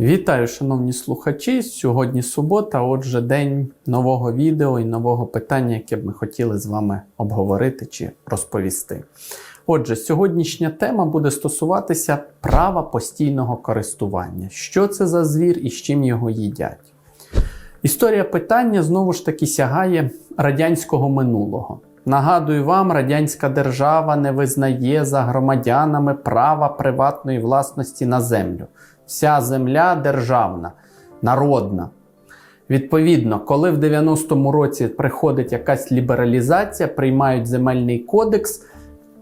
Вітаю, шановні слухачі. Сьогодні субота, отже, день нового відео і нового питання, яке б ми хотіли з вами обговорити чи розповісти. Отже, сьогоднішня тема буде стосуватися права постійного користування. Що це за звір і з чим його їдять? Історія питання знову ж таки сягає радянського минулого. Нагадую вам, радянська держава не визнає за громадянами права приватної власності на землю. Вся земля державна, народна. Відповідно, коли в 90-му році приходить якась лібералізація, приймають земельний кодекс,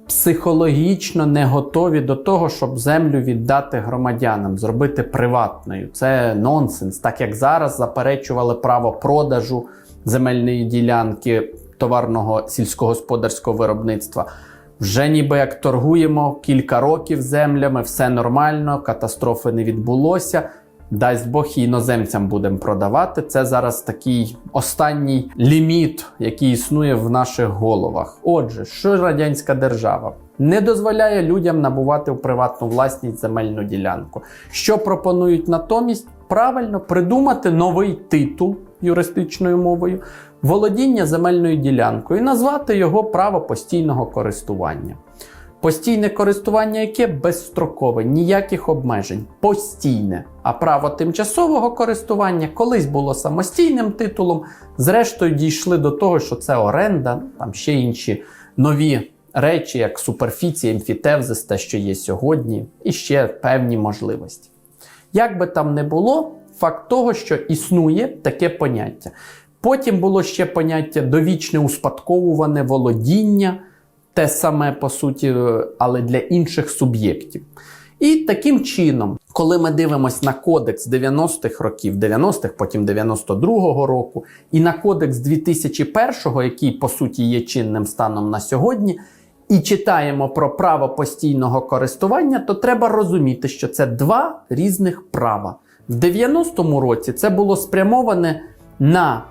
психологічно не готові до того, щоб землю віддати громадянам, зробити приватною. Це нонсенс, так як зараз заперечували право продажу земельної ділянки товарного сільськогосподарського виробництва. Вже ніби як торгуємо кілька років землями, все нормально, катастрофи не відбулося. Дасть Бог і іноземцям будемо продавати. Це зараз такий останній ліміт, який існує в наших головах. Отже, що радянська держава не дозволяє людям набувати в приватну власність земельну ділянку. Що пропонують натомість? Правильно придумати новий титул юристичною мовою володіння земельною ділянкою і назвати його право постійного користування. Постійне користування, яке безстрокове, ніяких обмежень, постійне. А право тимчасового користування колись було самостійним титулом. Зрештою, дійшли до того, що це оренда, там ще інші нові речі, як суперфіція, емфітевзис, те, що є сьогодні, і ще певні можливості. Як би там не було, факт того, що існує таке поняття. Потім було ще поняття довічне успадковуване володіння, те саме по суті, але для інших суб'єктів. І таким чином, коли ми дивимося на кодекс 90-х років, 90-х, потім 92-го року, і на кодекс 2001-го, який по суті є чинним станом на сьогодні, і читаємо про право постійного користування, то треба розуміти, що це два різних права. В 90-му році це було спрямоване на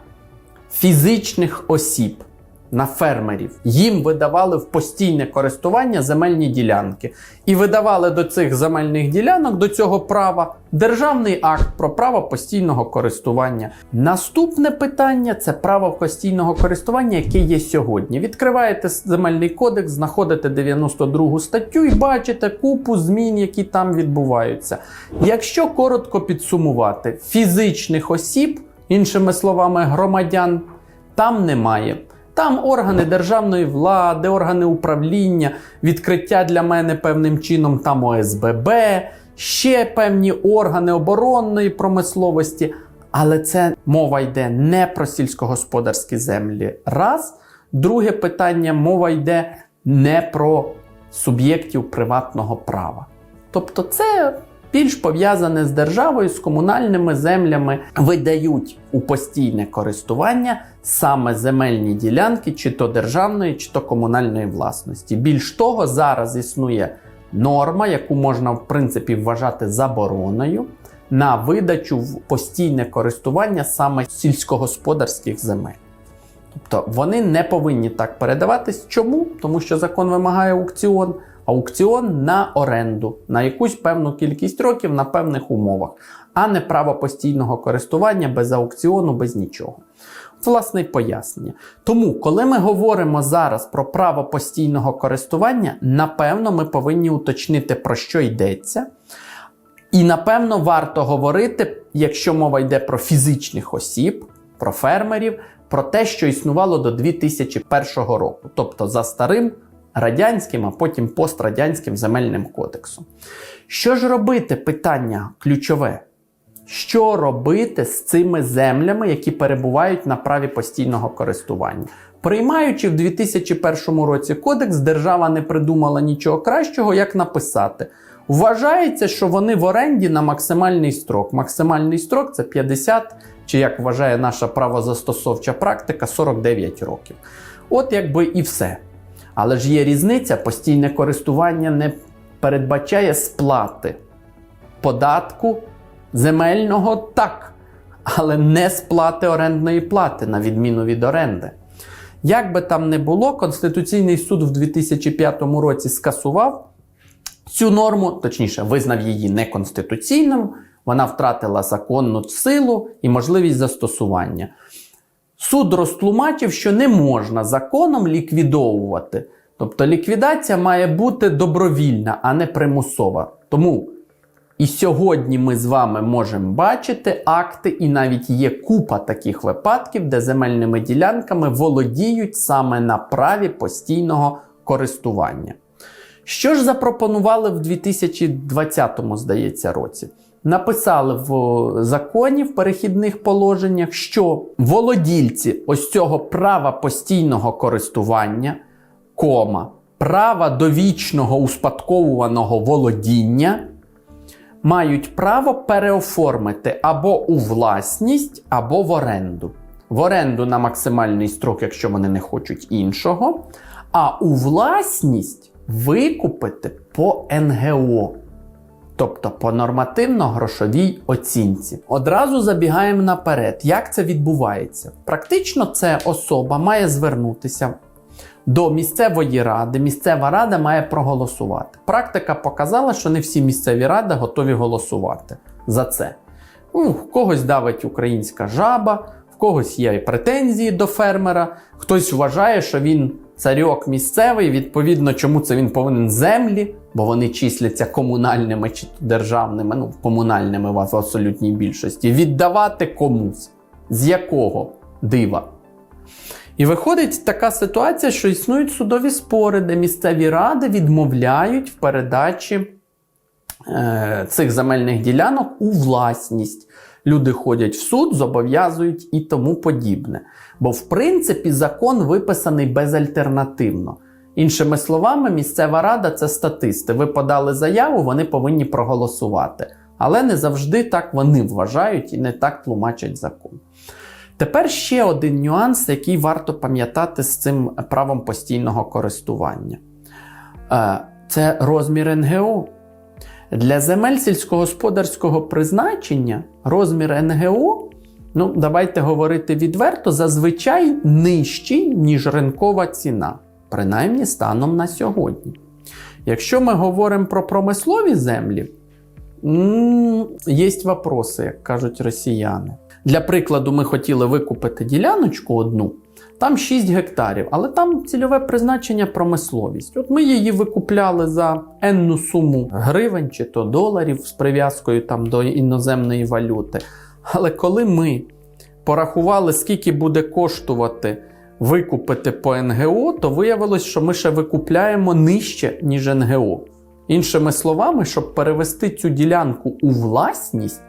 фізичних осіб, на фермерів. Їм видавали в постійне користування земельні ділянки. І видавали до цих земельних ділянок, до цього права, державний акт про право постійного користування. Наступне питання це право постійного користування, яке є сьогодні. Відкриваєте земельний кодекс, знаходите 92 статтю і бачите купу змін, які там відбуваються. Якщо коротко підсумувати, фізичних осіб. Іншими словами, громадян там немає. Там органи державної влади, органи управління, відкриття для мене певним чином там ОСББ, ще певні органи оборонної промисловості. Але це мова йде не про сільськогосподарські землі. Раз. Друге питання мова йде не про суб'єктів приватного права. Тобто, це більш пов'язане з державою, з комунальними землями, видають у постійне користування саме земельні ділянки, чи то державної, чи то комунальної власності. Більш того, зараз існує норма, яку можна в принципі вважати забороною. На видачу в постійне користування саме сільськогосподарських земель. Тобто вони не повинні так передаватись. Чому? Тому що закон вимагає аукціон аукціон на оренду на якусь певну кількість років на певних умовах, а не право постійного користування без аукціону, без нічого. Власне пояснення. Тому, коли ми говоримо зараз про право постійного користування, напевно, ми повинні уточнити, про що йдеться. І напевно варто говорити, якщо мова йде про фізичних осіб, про фермерів, про те, що існувало до 2001 року, тобто за старим радянським, а потім пострадянським земельним кодексом. Що ж робити питання ключове? Що робити з цими землями, які перебувають на праві постійного користування? Приймаючи в 2001 році кодекс, держава не придумала нічого кращого, як написати. Вважається, що вони в оренді на максимальний строк. Максимальний строк це 50, чи як вважає наша правозастосовча практика, 49 років. От якби і все. Але ж є різниця, постійне користування не передбачає сплати податку земельного так, але не сплати орендної плати, на відміну від оренди. Як би там не було, Конституційний суд в 2005 році скасував цю норму, точніше, визнав її неконституційною, вона втратила законну силу і можливість застосування. Суд розтлумачив, що не можна законом ліквідовувати. Тобто ліквідація має бути добровільна, а не примусова. Тому і сьогодні ми з вами можемо бачити акти, і навіть є купа таких випадків, де земельними ділянками володіють саме на праві постійного користування. Що ж запропонували в 2020, здається, році? Написали в законі в перехідних положеннях, що володільці ось цього права постійного користування, кома, права довічного успадковуваного володіння мають право переоформити або у власність, або в оренду. В оренду на максимальний строк, якщо вони не хочуть іншого, а у власність викупити по НГО. Тобто по нормативно-грошовій оцінці. Одразу забігаємо наперед. Як це відбувається? Практично це особа має звернутися до місцевої ради. Місцева рада має проголосувати. Практика показала, що не всі місцеві ради готові голосувати за це. Ну, когось давить українська жаба, в когось є претензії до фермера, хтось вважає, що він царьок місцевий, відповідно, чому це він повинен землі, бо вони числяться комунальними чи державними, ну комунальними вас в абсолютній більшості, віддавати комусь. З якого дива? І виходить така ситуація, що існують судові спори, де місцеві ради відмовляють в передачі е, цих земельних ділянок у власність. Люди ходять в суд, зобов'язують і тому подібне. Бо, в принципі, закон виписаний безальтернативно. Іншими словами, місцева рада це статисти. Ви подали заяву, вони повинні проголосувати. Але не завжди так вони вважають і не так тлумачать закон. Тепер ще один нюанс, який варто пам'ятати з цим правом постійного користування. Е, Це розмір НГО. Для земель сільськогосподарського призначення розмір НГО, ну, давайте говорити відверто, зазвичай нижчий, ніж ринкова ціна, принаймні станом на сьогодні. Якщо ми говоримо про промислові землі, є вопроси, як кажуть росіяни. Для прикладу, ми хотіли викупити діляночку одну, там 6 гектарів, але там цільове призначення промисловість. От ми її викупляли за енну суму гривень чи то доларів з прив'язкою там до іноземної валюти. Але коли ми порахували, скільки буде коштувати викупити по НГО, то виявилось, що ми ще викупляємо нижче, ніж НГО. Іншими словами, щоб перевести цю ділянку у власність.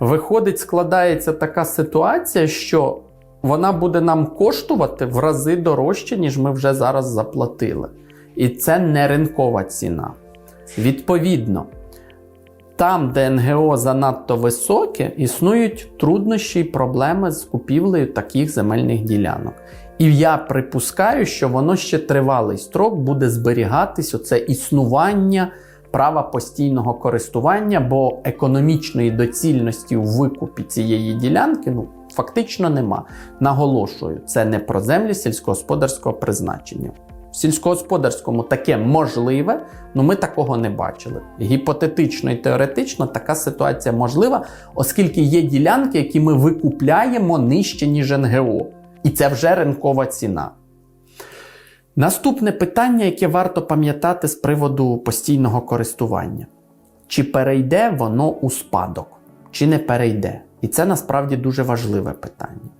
Виходить, складається така ситуація, що вона буде нам коштувати в рази дорожче, ніж ми вже зараз заплатили. І це не ринкова ціна. Відповідно, там, де НГО занадто високе, існують труднощі і проблеми з купівлею таких земельних ділянок. І я припускаю, що воно ще тривалий строк буде зберігатись оце існування права постійного користування, бо економічної доцільності у викупі цієї ділянки ну, фактично нема. Наголошую, це не про землі сільськогосподарського призначення. В сільськогосподарському таке можливе, але ми такого не бачили. Гіпотетично і теоретично така ситуація можлива, оскільки є ділянки, які ми викупляємо нижче, ніж НГО. І це вже ринкова ціна. Наступне питання, яке варто пам'ятати з приводу постійного користування: чи перейде воно у спадок, чи не перейде? І це насправді дуже важливе питання.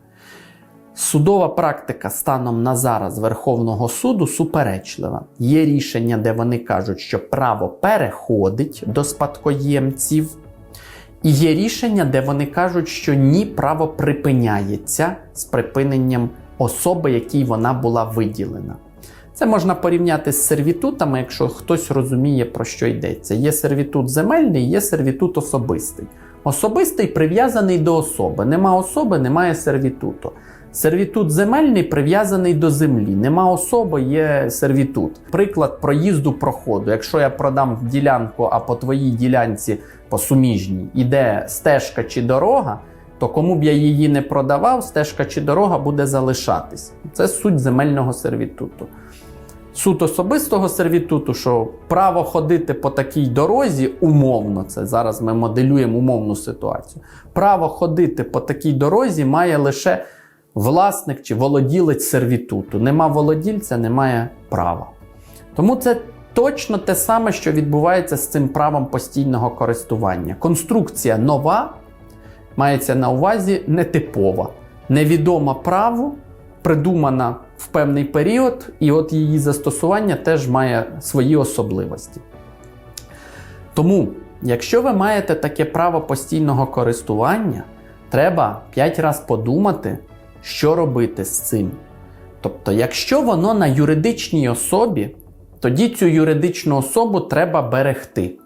Судова практика станом на зараз Верховного суду суперечлива. Є рішення, де вони кажуть, що право переходить до спадкоємців. І є рішення, де вони кажуть, що ні, право припиняється з припиненням особи, якій вона була виділена. Це можна порівняти з сервітутами, якщо хтось розуміє, про що йдеться. Є сервітут земельний, є сервітут особистий. Особистий прив'язаний до особи. Нема особи, немає сервітуту. Сервітут земельний прив'язаний до землі. Нема особи, є сервітут. Приклад проїзду проходу. Якщо я продам ділянку, а по твоїй ділянці по суміжній іде стежка чи дорога, то кому б я її не продавав, стежка чи дорога буде залишатись. Це суть земельного сервітуту. суд особистого сервітуту, що право ходити по такій дорозі, умовно, це зараз ми моделюємо умовну ситуацію. Право ходити по такій дорозі має лише власник чи володілець сервітуту. Нема володільця, немає права. Тому це точно те саме, що відбувається з цим правом постійного користування. Конструкція нова, мається на увазі нетипова, невідома праву, придумана в певний період, і от її застосування теж має свої особливості. Тому, якщо ви маєте таке право постійного користування, треба 5 разів подумати, що робити з цим. Тобто, якщо воно на юридичній особі, тоді цю юридичну особу треба берегти.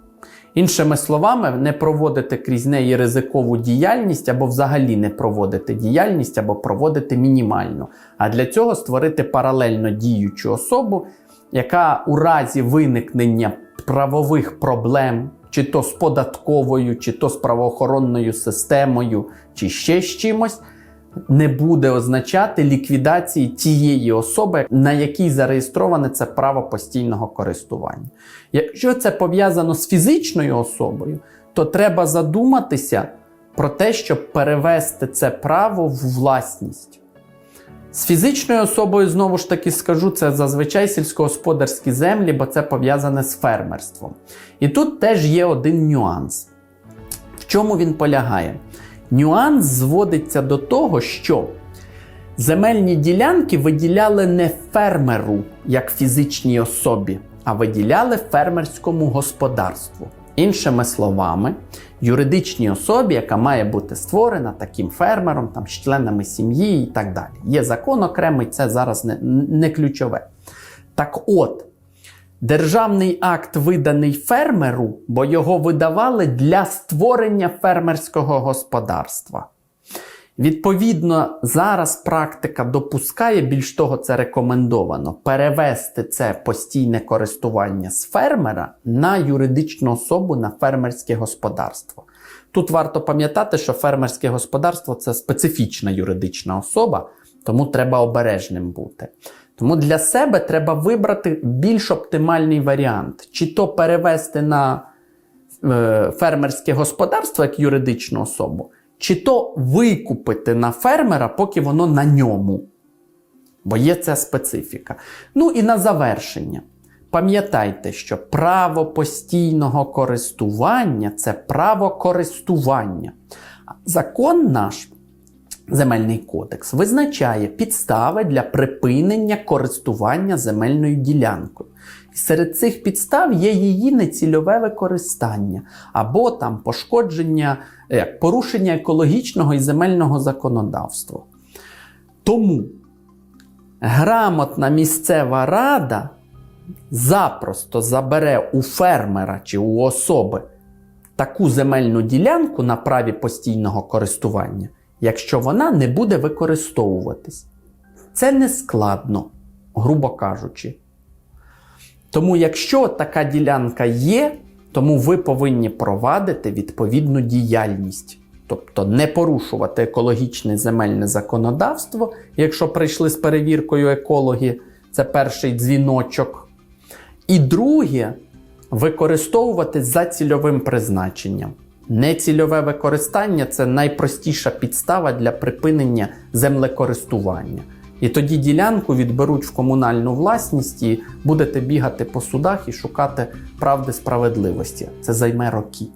Іншими словами, не проводити крізь неї ризикову діяльність або взагалі не проводити діяльність, або проводити мінімальну. А для цього створити паралельно діючу особу, яка у разі виникнення правових проблем, чи то з податковою, чи то з правоохоронною системою, чи ще з чимось, не буде означати ліквідації тієї особи, на якій зареєстроване це право постійного користування. Якщо це пов'язано з фізичною особою, то треба задуматися про те, щоб перевести це право в власність. З фізичною особою, знову ж таки скажу, це зазвичай сільськогосподарські землі, бо це пов'язане з фермерством. І тут теж є один нюанс. В чому він полягає? Нюанс зводиться до того, що земельні ділянки виділяли не фермеру як фізичній особі, а виділяли фермерському господарству. Іншими словами, юридичній особі, яка має бути створена таким фермером, там, членами сім'ї і так далі. Є закон окремий, це зараз не, не ключове. Так от, Державний акт виданий фермеру, бо його видавали для створення фермерського господарства. Відповідно, зараз практика допускає, більш того, це рекомендовано, перевести це постійне користування з фермера на юридичну особу на фермерське господарство. Тут варто пам'ятати, що фермерське господарство це специфічна юридична особа, тому треба обережним бути. Тому для себе треба вибрати більш оптимальний варіант, чи то перевести на е, фермерське господарство як юридичну особу, чи то викупити на фермера, поки воно на ньому. Бо є ця специфіка. Ну і на завершення. Пам'ятайте, що право постійного користування це право користування. Закон наш Земельний кодекс визначає підстави для припинення користування земельною ділянкою. Серед цих підстав є її нецільове використання або там пошкодження, як порушення екологічного і земельного законодавства. Тому грамотна місцева рада запросто забере у фермера чи у особи таку земельну ділянку на праві постійного користування якщо вона не буде використовуватись. Це не складно, грубо кажучи. Тому, якщо така ділянка є, тому ви повинні провадити відповідну діяльність. Тобто не порушувати екологічне земельне законодавство, якщо прийшли з перевіркою екологи, це перший дзвіночок. І друге, використовувати за цільовим призначенням. Нецільове використання це найпростіша підстава для припинення землекористування. І тоді ділянку відберуть в комунальну власність і будете бігати по судах і шукати правди справедливості. Це займе роки.